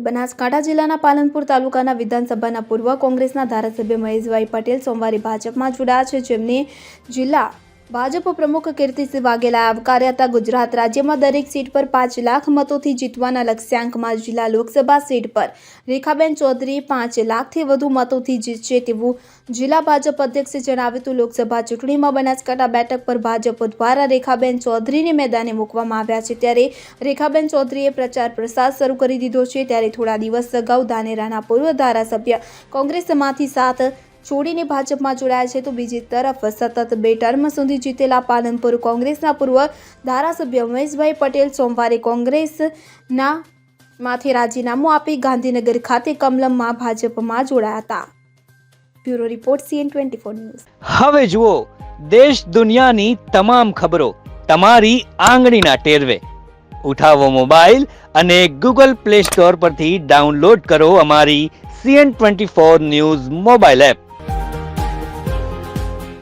બનાસકાંઠા જિલ્લાના પાલનપુર તાલુકાના વિધાનસભાના પૂર્વ કોંગ્રેસના ધારાસભ્ય મહેશભાઈ પટેલ સોમવારે ભાજપમાં જોડાયા છે. જેમને જિલ્લા ભાજપ પ્રમુખ કીર્તિસિંહ વાઘેલાએ આવકાર્યા હતા ગુજરાત રાજ્યમાં દરેક સીટ પર પાંચ લાખ મતોથી જીતવાના લક્ષ્યાંકમાં જિલ્લા લોકસભા સીટ પર. રેખાબેન ચૌધરી પાંચ લાખથી વધુ મતોથી જીતશે તેવું જિલ્લા ભાજપ અધ્યક્ષે જણાવ્યું હતું. લોકસભા ચૂંટણીમાં બનાસકાંઠા બેઠક પર ભાજપ દ્વારા રેખાબેન ચૌધરીને મેદાને મૂકવામાં આવ્યા છે. ત્યારે રેખાબેન ચૌધરીએ પ્રચાર પ્રસાર શરૂ કરી દીધો છે. ત્યારે થોડા દિવસ અગાઉ ધાનેરાના પૂર્વ ધારાસભ્ય કોંગ્રેસમાંથી સાથ છોડીને ભાજપમાં જોડાયા છે તો બીજી તરફ સતત બે ટર્મ સુધી જીતેલા પાલનપુર કોંગ્રેસના પૂર્વ ધારાસભ્ય ઉમેશભાઈ પટેલ સોમવારે કોંગ્રેસના માંથી રાજીનામું આપી ગાંધીનગર ખાતે કમલમમાં ભાજપમાં જોડાયા હતા. Bureau report CN twenty four news. હવે જુઓ, દેશ દુનિયાની તમામ ખબરો તમારી આંગળીના ટેરવે. ઉઠાવો મોબાઈલ અને ગૂગલ પ્લે સ્ટોર પરથી ડાઉનલોડ કરો અમારી CN twenty four news mobile app.